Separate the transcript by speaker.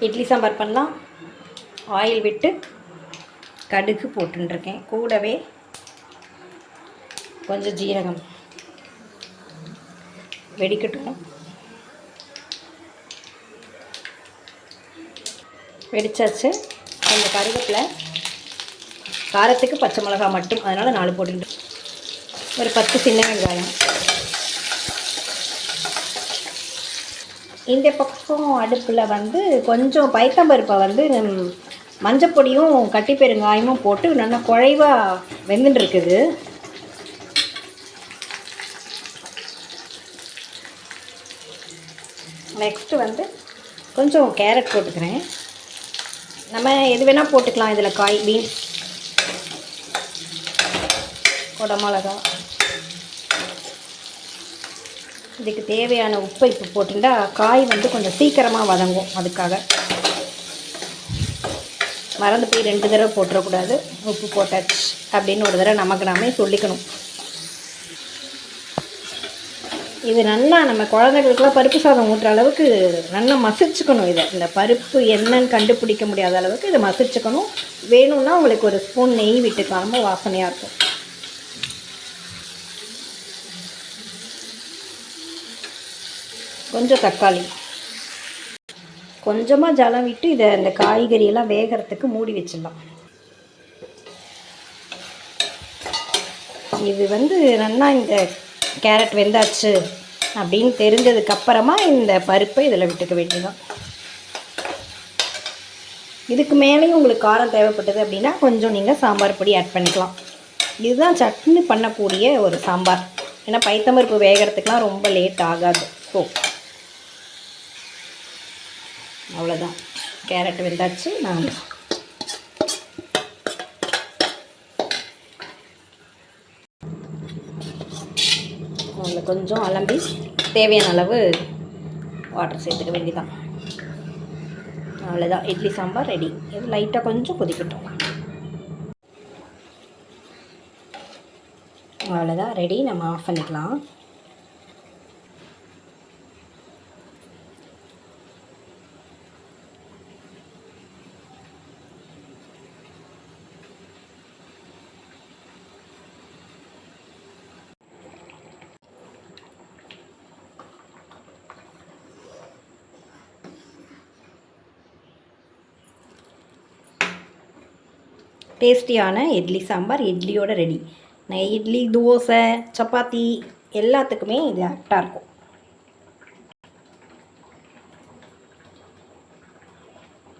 Speaker 1: இட்லி சாம்பார் பண்ணலாம். ஆயில் விட்டு கடுகு போட்டுருக்கேன் கூடவே கொஞ்சம் ஜீரகம். வெடிக்கட்டும். வெடிச்சாச்சு. கொஞ்சம் கருவேப்பில். காரத்துக்கு பச்சை மிளகாய் மட்டும். அதனால் நாலு போட்டுக்கிட்டு ஒரு பத்து சின்ன வெங்காயம். இந்த பக்கம் அடுப்பில் வந்து கொஞ்சம் பைத்தம்பருப்பை வந்து மஞ்சப்பொடியும் கட்டி பெருங்காயமும் போட்டு நல்லா குழைவாக வெந்துட்டுருக்குது நெக்ஸ்ட்டு வந்து கொஞ்சம் கேரட் போட்டுக்கிறேன். நம்ம எது வேணால் போட்டுக்கலாம் இதில் காய் பீன்ஸ் குடமிளகா இதுக்கு தேவையான உப்பை இப்போ போட்டுட்டா காய் வந்து கொஞ்சம் சீக்கிரமாக வதங்கும். அதுக்காக. மறந்து போய் ரெண்டு தடவை போட்டுறக்கூடாது. உப்பு போட்டாச்சு. அப்படின்னு ஒரு தடவை நமக்கு நாமே சொல்லிக்கணும். இது நல்லா நம்ம குழந்தைகளுக்கெல்லாம் பருப்பு சாதம் ஊட்டுற அளவுக்கு நல்லா மசிச்சுக்கணும் இதை. இந்த பருப்பு என்னன்னு கண்டுபிடிக்க முடியாத அளவுக்கு இதை மசிச்சுக்கணும். வேணும்னா உங்களுக்கு ஒரு ஸ்பூன் நெய் விட்டுக்கலாம் வாசனையாக இருக்கும். கொஞ்சம் தக்காளி. கொஞ்சமாக ஜலம் விட்டு இதை இந்த காய்கறியெல்லாம் வேகிறதுக்கு மூடி வச்சிடலாம். இது வந்து நல்லா இந்த கேரட் வெந்தாச்சு அப்படின்னு தெரிஞ்சதுக்கப்புறமா இந்த பருப்பை இதில் விட்டுக்க வேண்டியதான் இதுக்கு மேலேயும் உங்களுக்கு காரம் தேவைப்பட்டது அப்படின்னா கொஞ்சம் நீங்கள் சாம்பார் பொடி ஆட் பண்ணிக்கலாம். இதுதான் சட்னி பண்ணக்கூடிய ஒரு சாம்பார். ஏன்னா பைத்தம்பருப்பு வேகிறதுக்கெலாம் ரொம்ப லேட் ஆகாது. ஸோ அவ்வளோதான் கேரட் வெந்தாச்சு நான் அதில் கொஞ்சம் அலம்பி தேவையான அளவு வாட்டர் சேர்த்துக்க வேண்டியதான் அவ்வளோதான் இட்லி சாம்பார் ரெடி இது லைட்டாக கொஞ்சம் கொதிக்கட்டும். அவ்வளோதான் ரெடி நம்ம ஆஃப் பண்ணிக்கலாம். டேஸ்டியான இட்லி சாம்பார் இட்லியோட ரெடி. இட்லி தோசை சப்பாத்தி எல்லாத்துக்குமே இது ஆப்டாக இருக்கும்.